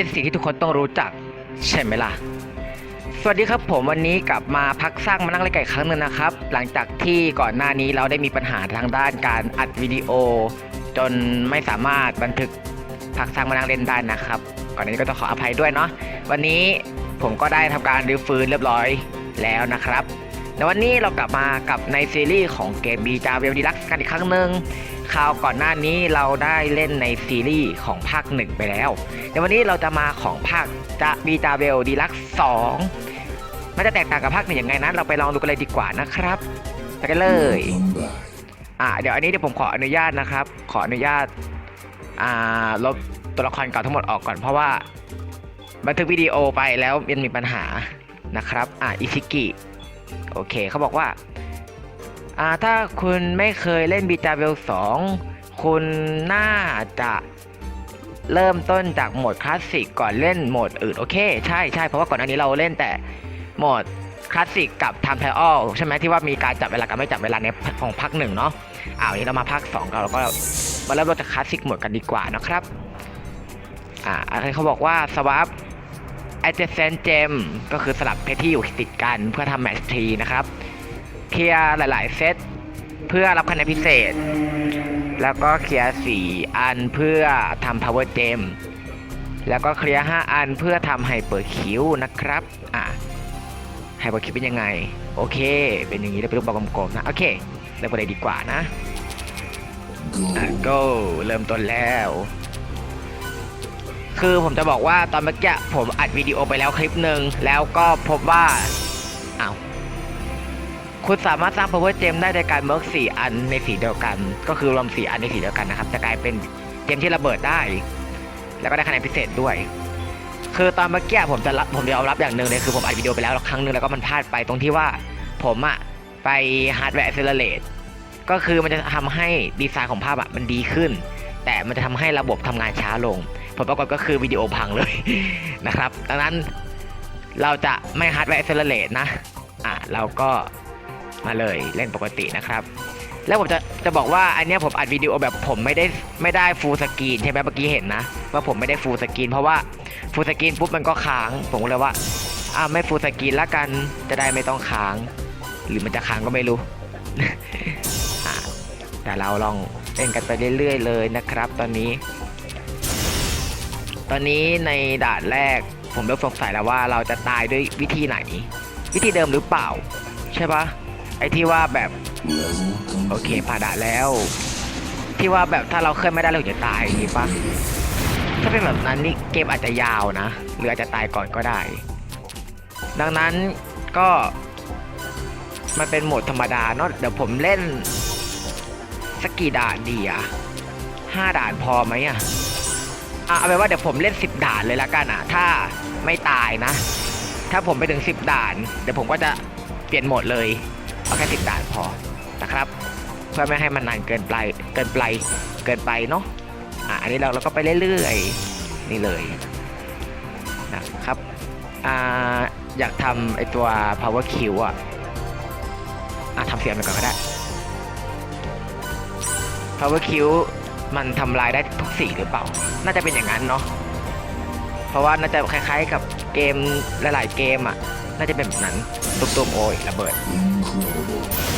เป็นสิ่งที่ทุกคนต้องรู้จัก ใช่ไหมล่ะ สวัสดีครับผมวันนี้กลับมาพักสร้างมานั่งเล่นไก่ครั้งหนึ่งนะครับ หลังจากที่ก่อนหน้านี้เราได้มีปัญหาทางด้านการอัดวิดีโอ จนไม่สามารถบันทึกพักสร้างมานั่งเล่นได้นะครับ ก่อนหน้านี้ก็ต้องขออภัยด้วยเนาะวันนี้ผมก็ได้ทำการรื้อฟื้นเรียบร้อยแล้วนะครับ ในวันนี้เรากลับมากับในซีรีส์ของเกมบีจาเวลดีลักกันอีกครั้งหนึ่งคราวก่อนหน้านี้เราได้เล่นในซีรีส์ของภาคหนึ่งไปแล้ว ในวันนี้เราจะมาของภาคจะบีจาเวลดีลักสองมันจะแตกต่างกับภาคหนึ่งยังไงนั้น เราไปลองดูกันเลยดีกว่านะครับไปกันเลยอ่าเดี๋ยวอันนี้เดี๋ยวผมขออนุญาตนะครับ ขออนุญาตอ่าลบตัวละครเก่าทั้งหมดออกก่อนเพราะว่าบันทึกวิดีโอไปแล้วมันมีปัญหานะครับ อ่าอิชิกิ โอเคเขาบอกว่าอ่า ถ้าคุณไม่เคยเล่นบีจาเวล2คุณน่าจะเริ่มต้นจากโหมดคลาสสิกก่อนเล่นโหมดอื่นโอเค ใช่ใช่เพราะว่าก่อนหน้านี้เราเล่นแต่โหมดคลาสสิกกับ Time Trial ใช่ไหมที่ว่ามีการจับเวลากับไม่จับเวลาในของภาคหนึ่งเนาะอ้าววันนี้เรามาภาค2กันเราก็มาเริ่มต้นจากคลาสสิกโหมดกันดีกว่านะครับอ่าอะไรเขาบอกว่า swap adjacent gem ก็คือสลับเพชรที่อยู่ติดกันเพื่อทำแมทช์ทีนะครับ เคลียร์หลาย ๆ เซตเพื่อรับคะแนนพิเศษ แล้วก็เคลียร์4อันเพื่อทำ power gem แล้วก็เคลียร์5อันเพื่อทำไฮเปอร์คิวนะครับอะไฮเปอร์คิวเป็นยังไง โอเค เป็นอย่างนี้ได้เป็นรูปบอลกลมๆนะโอเคเริ่มกันเลยดีกว่านะ go เริ่มต้นแล้ว คือผมจะบอกว่าตอนเมื่อกี้ผมอัดวิดีโอไปแล้วคลิปหนึ่งแล้วก็พบว่าอ้าวคุณสามารถสร้าง power gem ได้โดยการเมิร์กสี่อันในสีเดียวกัน ก็คือรวมสี่อันในสีเดียวกันนะครับ จะกลายเป็นเกมที่ระเบิดได้ แล้วก็ได้คะแนนพิเศษด้วย คือตอนเมื่อกี้ผมจะรับผมยอมรับอย่างหนึ่งเลยคือผมอัดวิดีโอไปแล้วครั้งหนึ่งแล้วก็มันพลาดไปตรงที่ว่าผมอะไปฮาร์ดแวร์ a อ c เ e เล a t e ก็คือมันจะทำให้ดีไซน์ของภาพอะมันดีขึ้น แต่มันจะทำให้ระบบทำงานช้าลง ผลปรากฏก็คือวิดีโอพังเลยนะครับ ดังนั้นเราจะไม่ฮาร์ดแวร์ a อ c เ e เล a t e นะ อะเราก็มาเลยเล่นปกตินะครับ แล้วผมจะจะบอกว่าอันเนี้ยผมอัดวิดีโอแบบผมไม่ได้ไม่ได้ฟูลสกรีนใช่ไหมเมื่อกี้เห็นนะ ว่าผมไม่ได้ฟูลสกรีนเพราะว่าฟูลสกรีนปุ๊บมันก็ค้าง ผมเลยว่าอ่าไม่ฟูลสกรีนละกันจะได้ไม่ต้องค้าง หรือมันจะค้างก็ไม่รู้แต่เราลองเล่นกันไปเรื่อยๆเลยนะครับ ตอนนี้ ตอนนี้ในด่านแรกผมเริ่มสงสัยแล้วว่าเราจะตายด้วยวิธีไหน วิธีเดิมหรือเปล่า ใช่ปะไอที่ว่าแบบโอเคผ่านด่านแล้ว ที่ว่าแบบถ้าเราเคลื่อนไม่ได้เราจะตายอย่างนี้ปะถ้าเป็นแบบนั้นนี่เกมอาจจะยาวนะ หรืออาจจะตายก่อนก็ได้ ดังนั้นก็มันเป็นโหมดธรรมดาเนาะเดี๋ยวผมเล่นสักกี่ด่านดีอะห้าด่านพอไหมอะ อะเอาไปนว่าเดี๋ยวผมเล่นสิบด่านเลยละกันอะถ้าไม่ตายนะ ถ้าผมไปถึงสิบด่าน เดี๋ยวผมก็จะเปลี่ยนโหมดเลย เอาแค่สิบด่านพอนะครับ เพื่อไม่ให้มันนานเกินไป เกินไป เกินไปเนาะ อะ อันนี้เราเราก็ไปเรื่อยๆ นี่เลยนะครับ อ่า อยากทำไอตัว power q อะ อะทำเสียงไปก่อนก็ได้ power q มันทำลายได้ทุกสีหรือเปล่า น่าจะเป็นอย่างนั้นเนาะ เพราะว่าน่าจะคล้ายๆกับเกมหลายๆเกมอะ น่าจะเป็นแบบนั้นตุ้มๆโอ้ยระเบิด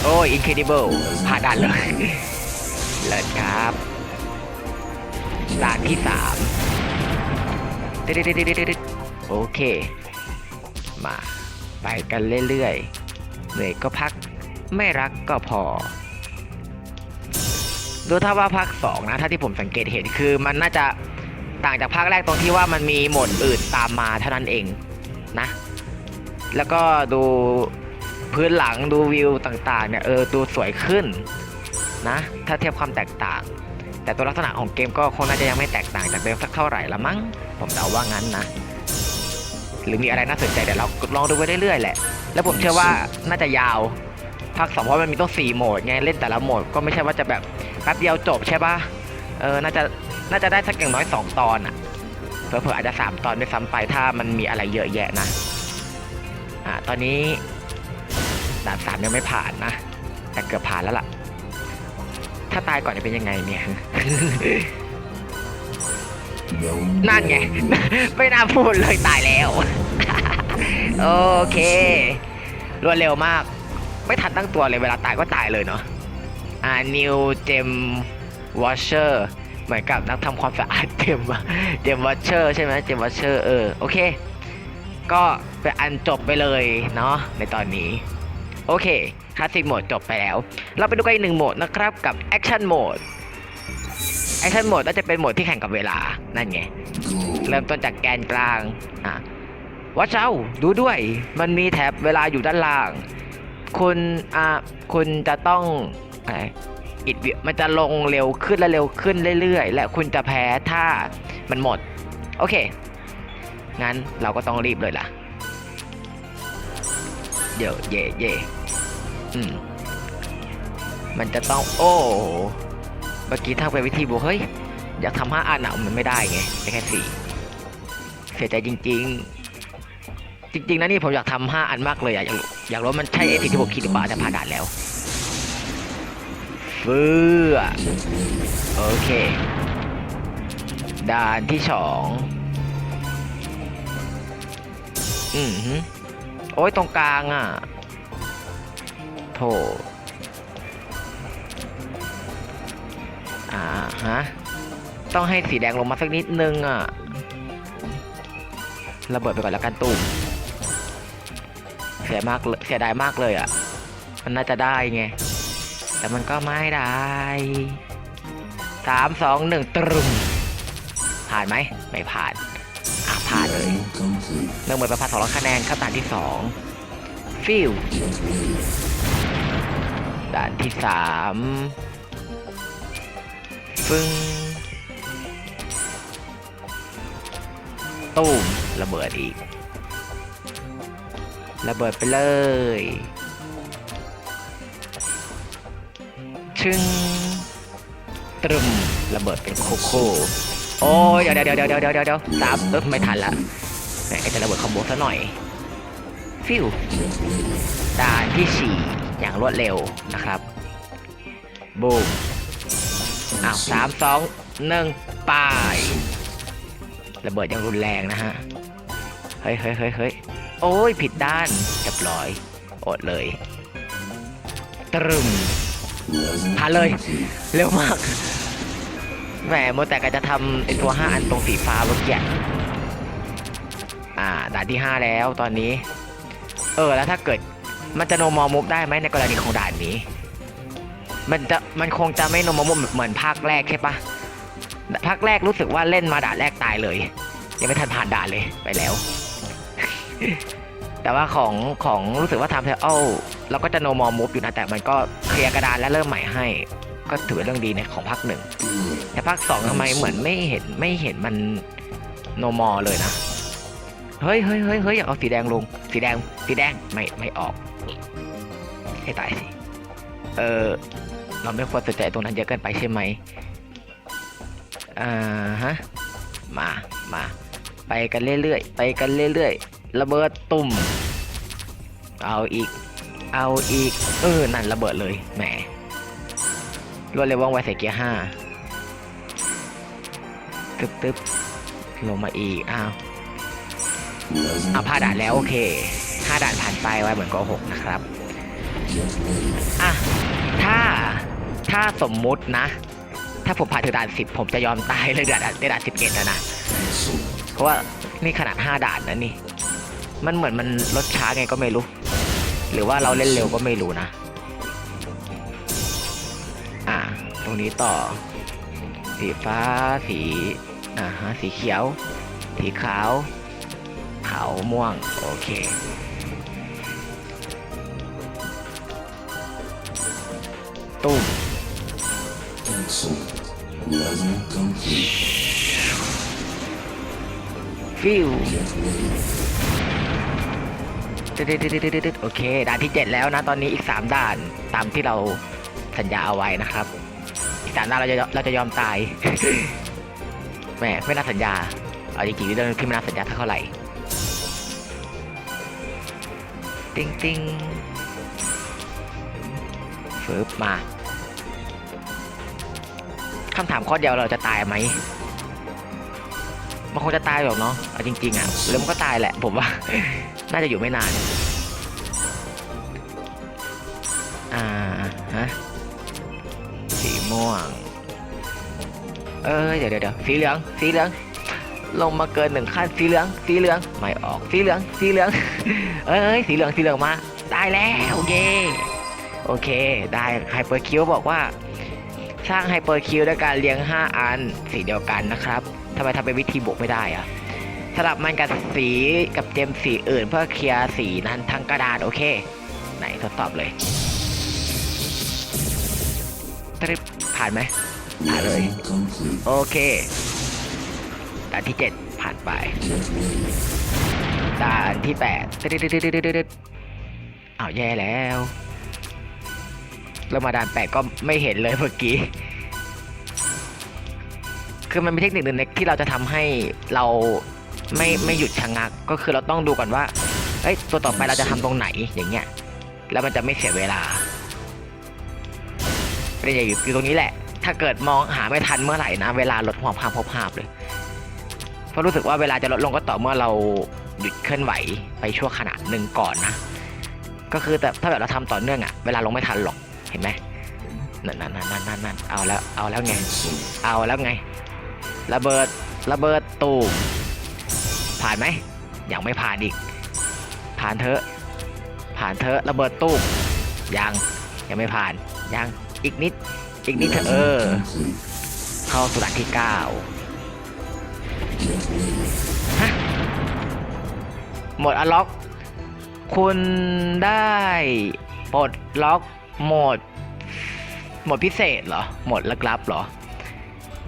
โอ้ย incredible ผ่านด่านเลย เลิศครับด่านที่สามติ๊ดๆๆๆๆโอเค มา ไปกันเรื่อยๆ เหนื่อยก็พัก ไม่รักก็พอ ดูถ้าว่าภาคสองนะถ้าที่ผมสังเกตเห็นคือมันน่าจะต่างจากภาคแรกตรงที่ว่ามันมีโหมดอื่นตามมาเท่านั้นเองนะ แล้วก็ดูพื้นหลังดูวิวต่างๆเนี่ยเออดูสวยขึ้นนะถ้าเทียบความแตกต่าง แต่ตัวลักษณะของเกมก็คงน่าจะยังไม่แตกต่างจากเดิมสักเท่าไหร่ละมั้งผมเดาว่างั้นนะ หรือมีอะไรน่าสนใจเดี๋ยวเราลองดูไปเรื่อยๆแหละ แล้วผมเชื่อว่าน่าจะยาวภาคสองเพราะมันมีต้องสี่โหมดไงเล่นแต่ละโหมดก็ไม่ใช่ว่าจะแบบ แป๊บเดียวจบใช่ปะเออ น่าจะ น่าจะได้สักอย่างน้อยสองตอนอะเผื่อๆอาจจะสามตอนด้วยซ้ำไปถ้ามันมีอะไรเยอะแยะนะ อ่า ตอนนี้ด่านสามยังไม่ผ่านนะ แต่เกือบผ่านแล้วล่ะ ถ้าตายก่อนจะเป็นยังไงเนี่ย นั่นไง ไม่น่าพูดเลยตายแล้ว โอเค รวดเร็วมาก ไม่ทันตั้งตัวเลยเวลาตายก็ตายเลยเนาะ อ่า New Gem Washer เหมือนกับนักทำความสะอาดเจมเจมวอชเชอร์ใช่ไหมเจมวอชเชอร์เออโอเค ก็เป็นอันจบไปเลยเนาะในตอนนี้ โอเคคลาสสิกโหมดจบไปแล้ว เราไปดูกันอีกหนึ่งโหมดนะครับกับ Action Mode Action Mode ก็จะเป็นโหมดที่แข่งกับเวลา นั่นไง เริ่มต้นจากแกนกลาง อะวัดเจ้าดูด้วย มันมีแถบเวลาอยู่ด้านล่าง คุณ อะ คุณจะต้อง อิดวิมันจะลงเร็วขึ้นและเร็วขึ้นเรื่อยๆ และคุณจะแพ้ถ้ามันหมด โอเค งั้นเราก็ต้องรีบเลยล่ะ เดี๋ยวเย่เย่อืม มันจะต้องโอ้เมื่อกี้ทางไปวิธีบวกเฮ้ย อยากทำห้าอันอะมันไม่ได้ไงได้แค่สี่เสียใจจริง ๆ จริง ๆนะนี่ผมอยากทำห้าอันมากเลยอะอยากรู้อยากรู้มันใช่ไอ้สิ่งที่ผมคิดหรือเปล่าจะผ่านด่านแล้ว ฟื่อโอเค ด่านที่สองอืมโอ้ยตรงกลางอะโถอ่าฮะ ต้องให้สีแดงลงมาสักนิดนึงอะ ระเบิดไปก่อนแล้วกันตูมเสียมากเลยเสียดายมากเลยอะ มันน่าจะได้ไง แต่มันก็ไม่ได้สามสองหนึ่งตรึมผ่านไหมไม่ผ่านอะผ่านเลยเรื่องเหมือนประพัดสองร้อยคะแนนครับด่านที่สองฟิวด่านที่สามฟึ้งตู้มระเบิดอีก ระเบิดไปเลย ชึ้งตรึมระเบิดเป็นโคโค่โอ้ยเดี๋ยวเดี๋ยวเดี๋ยวเดี๋ยวเดี๋ยวเดี๋ยวสามเออไม่ทันละแหมจะระเบิดคอมโบซะหน่อย ฟิวด่านที่สี่อย่างรวดเร็วนะครับบูมอ้าวสามสองหนึ่งป้ายระเบิดอย่างรุนแรงนะฮะ เฮ้ยเฮ้ยเฮ้ยเฮ้ยโอ้ย ผิดด้านเรียบร้อย อดเลย ตรึม ผ่านเลย เร็วมาก แหมโมแต่ก็จะทำไอตัวห้าอันตรงสีฟ้าเมื่อกี้อ่า ด่านที่ห้าแล้วตอนนี้ เออ แล้วถ้าเกิด มันจะโนมอมูฟได้ไหมในกรณีของด่านนี้ มันจะ มันคงจะไม่โนมอมูฟเหมือนภาคแรกใช่ปะภาคแรกรู้สึกว่าเล่นมาด่านแรกตายเลย ยังไม่ทันผ่านด่านเลยไปแล้ว แต่ว่าของของรู้สึกว่าทำเทอล เราก็จะโนมอมูฟอยู่นะแต่มันก็เคลียร์กระดานและเริ่มใหม่ให้ ก็ถือเป็นเรื่องดีในของภาคหนึ่งแต่ภาคสองทำไมเหมือนไม่เห็นไม่เห็นมันโนมอเลยนะเฮ้ยเฮ้ยเฮ้ยเฮ้ยอยากเอาสีแดงลง สีแดง สีแดง ไม่ไม่ออกให้ตายสิเออเราไม่ควรสนใจตรงนั้นเยอะเกินไปใช่ไหมอ่าฮะมามาไปกันเรื่อยๆ ไปกันเรื่อยๆ ระเบิดตุ่ม เอาอีก เอาอีก เออ นั่นระเบิดเลยแหมรวดเร็วว่องไวใส่เกียร์ห้าตึ๊บตึ๊บลงมาอีก อ้าวเอาผ่านด่านแล้ว โอเคห้าด่านผ่านไปไว้เหมือนก็หกนะครับ อะ ถ้า ถ้าสมมุตินะ ถ้าผมผ่านถึงด่านสิบผมจะยอมตายเลยด่านในด่านสิบเอ็ดนะนะ เพราะว่านี่ขนาดห้าด่านนะนี่ มันเหมือนมันลดช้าไงก็ไม่รู้ หรือว่าเราเล่นเร็วก็ไม่รู้นะ อ่า ตรงนี้ต่อ สีฟ้า สี อ่าฮะ สีเขียว สีขาว ขาวม่วง โอเค ตุ้ม ฟิว โอเค ด่านที่ 7 แล้วนะ ตอนนี้อีก 3 ด่านตามที่เราสัญญาเอาไว้นะครับ อีกสามด่านเราจะเราจะยอมตายแหมไม่น่าสัญญา เอาจริงๆเรื่องที่ไม่น่าสัญญาเท่าไหร่ติ้งติ้งฟืบมาคำถามข้อเดียวเราจะตายไหมมันคงจะตายหรอกเนาะเอาจริงๆอะแล้วมันก็ตายแหละผมว่า น่าจะอยู่ไม่นาน อ่าฮะสีม่วง เออเดี๋ยวเดี๋ยวเดี๋ยวสีเหลือง สีเหลือง ลงมาเกินหนึ่งขั้น สีเหลือง สีเหลือง ไม่ออก สีเหลือง สีเหลือง เอ้ย สีเหลือง สีเหลืองมา ได้แล้วเย่โอเค ได้ไฮเปอร์คิวบอกว่า สร้างไฮเปอร์คิวด้วยการเรียง 5 อัน สีเดียวกันนะครับทำไมทำเป็นวิธีบวกไม่ได้อะ สลับมันกับสีกับเจมสีอื่นเพื่อเคลียร์สีนั้นทั้งกระดาษโอเค ไหนทดสอบเลยตริบผ่านไหมผ่านเลย โอเคด่านที่ 7 ผ่านไปด่านที่8ตึ๊ดตึ๊ดตึ๊ดตึ๊ดตึ๊ดตึ๊ดอ้าวแย่แล้วแล้วมาด่าน 8 ก็ไม่เห็นเลยเมื่อกี้คือมันมีเทคนิคหนึ่งที่เราจะทำให้เรา ไม่ไม่หยุดชะงักก็คือเราต้องดูก่อนว่าเอ้ยตัวต่อไปเราจะทำตรงไหนอย่างเงี้ยแล้วมันจะไม่เสียเวลาประเด็นอยู่อยู่ตรงนี้แหละ ถ้าเกิดมองหาไม่ทันเมื่อไหร่นะ เวลาลดความภาพพบภาพเลยเพราะรู้สึกว่าเวลาจะลดลงก็ต่อเมื่อเราหยุดเคลื่อนไหวไปชั่วขณะหนึ่งก่อนนะก็คือแต่ถ้าแบบเราทำต่อเนื่องอะเวลาลงไม่ทันหรอกเห็นไหมนั่นนั่นนั่นนั่นนั่นเอาแล้วเอาแล้วไง เอาแล้วไงระเบิดระเบิดตูม ผ่านไหมยังไม่ผ่านอีก ผ่านเถอะ ผ่านเถอะระเบิดตูมยังยังไม่ผ่านยังอีกนิดอีกนิดเถอะเออ เข้าสู่ด่านที่เก้าฮะหมดอล็อก คุณได้ปลดล็อกโหมดโหมดพิเศษเหรอโหมดลึกลับเหรอ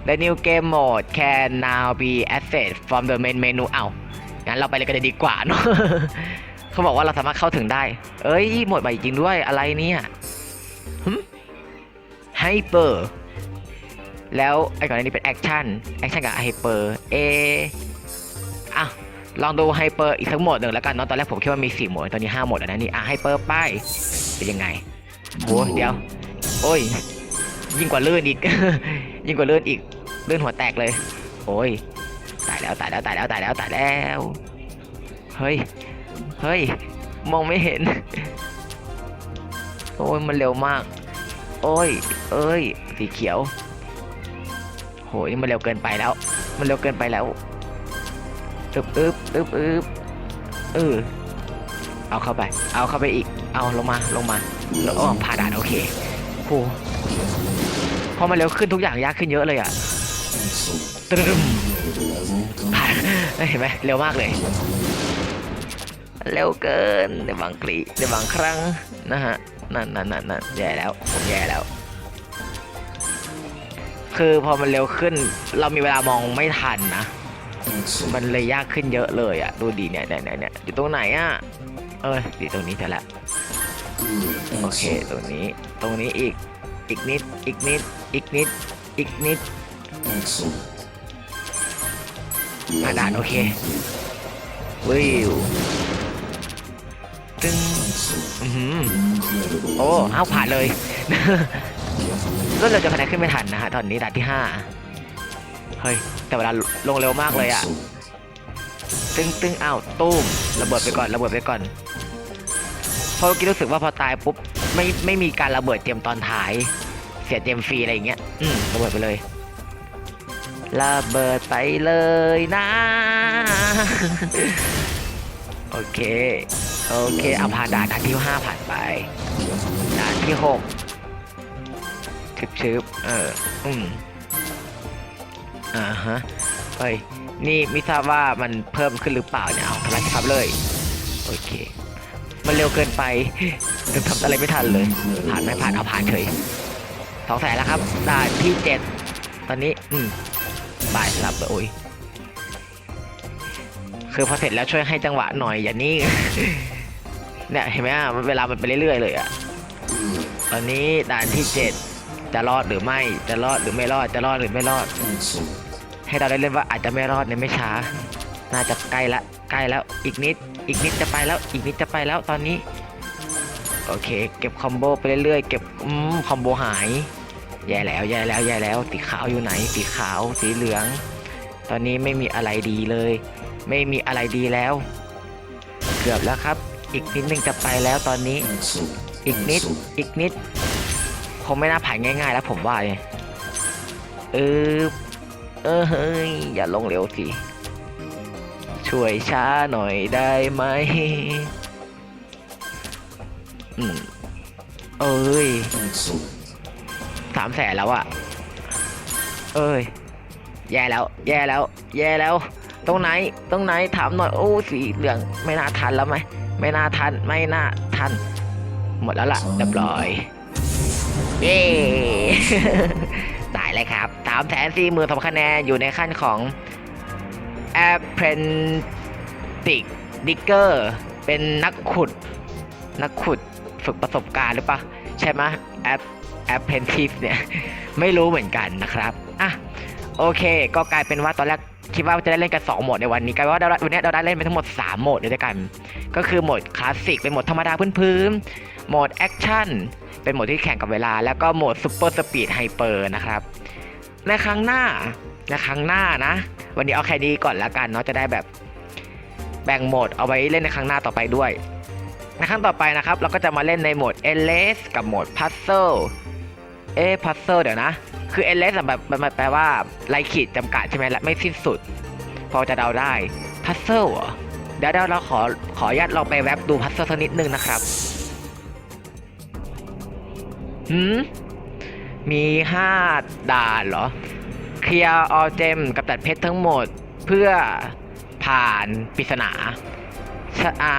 The new game mode can now be accessed from the main menu เอ้า งั้นเราไปเลยกันเลยดีกว่าเนอะเขาบอกว่าเราสามารถเข้าถึงได้ เอ้ยหมดใหม่จริงด้วยอะไรเนี่ยไฮเปอร์แล้วไอ้ก่อนนนี้เป็นแอคชั่นแอคชั่นกับไฮเปอร์เออะลองดูไฮเปอร์อีกสักโหมดหนึ่งแล้วกันเนาะตอนแรกผมคิดว่ามี4โหมดตอนนี้5โหมดแล้วนะนี่อะไฮเปอร์ไปเป็นยังไงโหเดี๋ยว โอ้ย ยิ่งกว่าลื่นอีก ยิ่งกว่าลื่นอีกลื่นหัวแตกเลย โอ้ย ตายแล้วตายแล้วตายแล้วตายแล้วตายแล้วเฮ้ยเฮ้ยมองไม่เห็น โอ้ยมันเร็วมาก โอ้ย เอ้ย สีเขียว โหนี่มันเร็วเกินไปแล้ว มันเร็วเกินไปแล้วอึบอึบอึบอึบเออเอาเข้าไป เอาเข้าไปอีก เอาลงมาลงมาแล้วอ๋อผ่าด่านโอเคโหพอมันเร็วขึ้นทุกอย่างยากขึ้นเยอะเลยอะตึม เห็นไหมเร็วมากเลย เร็วเกินในบางกรีในบางครั้งนะฮะนั่นนั่นนั่นนั่นแย่แล้วผมแย่แล้ว คือพอมันเร็วขึ้น เรามีเวลามองไม่ทันนะ มันเลยยากขึ้นเยอะเลยอะ ดูดีเนี่ยเนี่ยเนี่ยเนี่ยอยู่ตรงไหนอะ เอออยู่ตรงนี้เถอะละโอเคตรงนี้ตรงนี้อีกอีกนิดอีกนิดอีกนิดอีกนิด กระดาษโอเควิวตึ้งอือหือโอ้เอาผ่านเลยรวดเร็วจะคะแนนขึ้นไม่ทันนะฮะตอนนี้ด่านที่ห้าเฮ้ยแต่เวลาลงเร็วมากเลยอะตึ้งตึ้งอ้าวตุ้มระเบิดไปก่อนระเบิดไปก่อนเพราะเมื่อกี้รู้สึกว่าพอตายปุ๊บไม่ไม่มีการระเบิดเตรียมตอนท้าย เสียเตรียมฟรีอะไรอย่างเงี้ยอืมระเบิดไปเลย ระเบิดไปเลยนะ โอเค โอเคเอาผ่านด่านด่านที่ห้าผ่านไป ด่านที่หกชึบชึบเออ อืมอ่าฮะเฮ้ยนี่ไม่ทราบว่ามันเพิ่มขึ้นหรือเปล่าเนี่ยเอาทำไมครับเลย โอเค มันเร็วเกินไปถึงทำอะไรไม่ทันเลย ผ่านไม่ผ่านเอาผ่านเฉยสองแสนแล้วครับด่านที่เจ็ดตอนนี้ อืม บายสลับเลยโอ้ยคือพอเสร็จแล้วช่วยให้จังหวะหน่อยอย่านิ่งเนี่ยเห็นไหมอะเวลามันไปเรื่อยๆเลยอะตอนนี้ด่านที่เจ็ดจะรอดหรือไม่จะรอดหรือไม่รอดจะรอดหรือไม่รอด ให้เราได้เล่นว่าอาจจะไม่รอดในไม่ช้า น่าจะใกล้ละใกล้แล้วอีกนิด อีกนิดจะไปแล้วอีกนิดจะไปแล้วตอนนี้ โอเค เก็บคอมโบไปเรื่อยๆเก็บอืมคอมโบหาย แย่แล้วแย่แล้วแย่แล้วสีขาวอยู่ไหน สีขาวสีเหลือง ตอนนี้ไม่มีอะไรดีเลย ไม่มีอะไรดีแล้ว เกือบแล้วครับ อีกนิดนึงจะไปแล้วตอนนี้ อีกนิดอีกนิดคงไม่น่าผ่านง่าย ๆ แล้วผมว่าเนี่ยเออเออเฮ้ยอย่าลงเร็วสิช่วยช้าหน่อยได้ไหมอืมเอ้ย สามแสนแล้วอะเอ้ย แย่แล้ว แย่แล้ว แย่แล้ว ตรงไหน ตรงไหน ถามหน่อย โอ้สีเหลือง ไม่น่าทันแล้วไหม ไม่น่าทัน ไม่น่าทัน หมดแล้วล่ะเรียบร้อย เย้ ตายเลยครับสามแสนสี่หมื่นสองคะแนนอยู่ในขั้นของ apprentice digger เป็นนักขุด นักขุดฝึกประสบการณ์หรือปะใช่ไหม app apprentice เนี่ยไม่รู้เหมือนกันนะครับอะโอเค ก็กลายเป็นว่าตอนแรกคิดว่าจะได้เล่นกัน 2 โหมดในวันนี้กลายเป็นว่าวันนี้เราได้เล่นไปทั้งหมด 3 โหมดเลยด้วยกัน ก็คือโหมดคลาสสิกเป็นโหมดธรรมดาพื้นๆโหมดแอคชั่นเป็นโหมดที่แข่งกับเวลา แล้วก็โหมดซูเปอร์สปีดไฮเปอร์นะครับ ในครั้งหน้าในครั้งหน้านะ วันนี้เอาแค่นี้ก่อนละกันเนาะจะได้แบบแบ่งโหมดเอาไว้เล่นในครั้งหน้าต่อไปด้วย ในครั้งต่อไปนะครับ เราก็จะมาเล่นในโหมด e l e s กับโหมด Puzzle เอ๊ะ Puzzle เดี๋ยวนะ คือ e l e s แบบมันแปลว่าไรขีดจำกัดใช่ไหมและไม่สิ้นสุด พอจะเดาได้ Puzzle เหรอเดี๋ยวเดี๋ยวเราขอขออนุญาตลองไปแว็บดู Puzzle สักนิดนึงนะครับหืมมีห้าด่านเหรอ เคลียร์ออเจมกับตัดเพชรทั้งหมดเพื่อผ่านปริศนาอา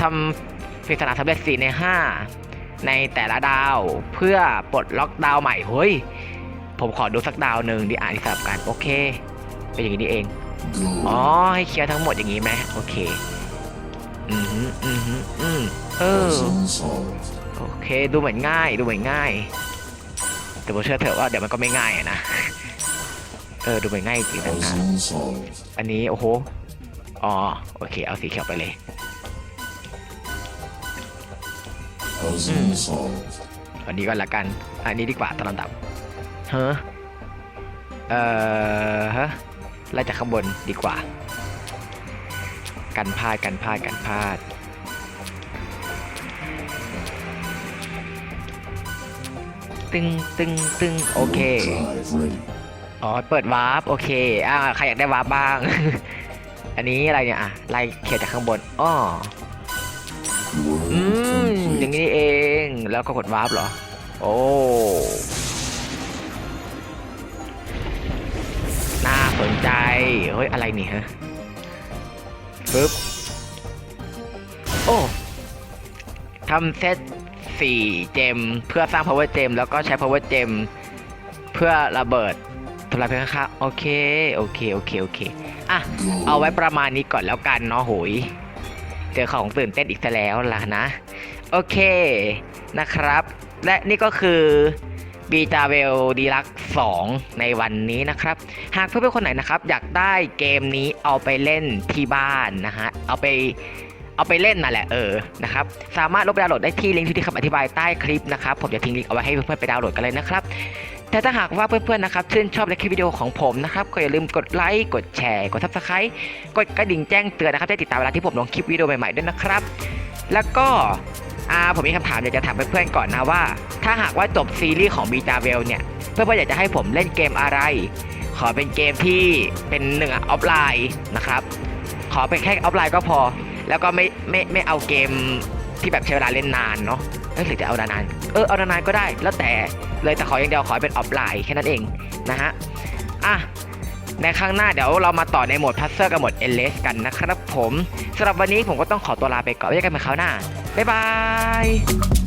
ทำปริศนาสำเร็จ4ใน5 ในแต่ละดาวเพื่อปลดล็อกดาวใหม่เฮ้ย ผมขอดูสักดาวหนึ่งที่อ่านที่สลับกันโอเค เป็นอย่างนี้นี่เองอ๋อให้เคลียร์ทั้งหมดอย่างนี้ไหมโอเคอืมฮึอืมฮึอืมเออโอเคดูเหมือนง่ายดูเหมือนง่าย แต่ผมเชื่อเถอะว่าเดี๋ยวมันก็ไม่ง่ายอะนะเออดูเหมือนง่ายจริงนะอันนี้โอ้โหอ๋อโอเค เอาสีเขียวไปเลย อันนี้ก็แล้วกัน อันนี้ดีกว่าตามลำดับเฮ้อเอ่อฮะไล่จากข้างบนดีกว่า กันพลาดกันพลาดกันพลาดตึงตึงตึงโอเค อ๋อ เปิดวาร์ปโอเค อ่า ใครอยากได้วาร์ปบ้าง อันนี้อะไรเนี่ย อะ ไล่เขียนจากข้างบน อ้อ อืมอย่างนี้เองแล้วก็กดวาร์ปเหรอ โอ้น่าสนใจ เฮ้ย อะไรนี่ฮะปึ๊บ โอ้ทำเซตสี่เจม เพื่อสร้าง power gem แล้วก็ใช้ power gem เพื่อระเบิดทำลายเพื่อนข้าโอเค โอเค โอเค โอเค อะ เอาไว้ประมาณนี้ก่อนแล้วกันเนาะโหย เจอของตื่นเต้นอีกซะแล้วล่ะนะ โอเคนะครับ และนี่ก็คือบีจาเวลดีลัก2ในวันนี้นะครับ หากเพื่อนๆคนไหนนะครับ อยากได้เกมนี้เอาไปเล่นที่บ้านนะฮะ เอาไปเอาไปเล่นนั่นแหละเออนะครับสามารถลบดาวน์โหลดได้ที่ลิงก์ที่คำอธิบายใต้คลิปนะครับ ผมจะทิ้งลิงก์เอาไว้ให้เพื่อนๆไปดาวน์โหลดกันเลยนะครับ แต่ถ้าหากว่าเพื่อนๆนะครับชื่นชอบในคลิปวิดีโอของผมนะครับก็อย่าลืมกดไลค์กดแชร์กด subscribe กดกระดิ่งแจ้งเตือนนะครับได้ติดตามเวลาที่ผมลงคลิปวิดีโอใหม่ๆด้วยนะครับ แล้วก็ผมมีคำถามอยากจะถามเพื่อนๆก่อนนะว่า ถ้าหากว่าจบซีรีส์ของบีจาเวลเนี่ยเพื่อนๆอยากจะให้ผมเล่นเกมอะไร ขอเป็นเกมที่เป็นหนึ่งออฟไลน์นะครับขอเป็นแค่ออฟไลน์ก็พอ แล้วก็ไม่ไม่ไม่เอาเกมที่แบบใช้เวลาเล่นนานเนาะ เอ้ยหรือจะเอานานๆเออเอานานๆก็ได้ แล้วแต่เลยแต่ขออย่างเดียวขอเป็นออฟไลน์แค่นั้นเองนะฮะอะในครั้งหน้าเดี๋ยวเรามาต่อในโหมดพัซเซอร์กับโหมดเอเลสกันนะครับผมสำหรับวันนี้ผมก็ต้องขอตัวลาไปก่อนไว้เจอกันใหม่คราวหน้าบ๊ายบาย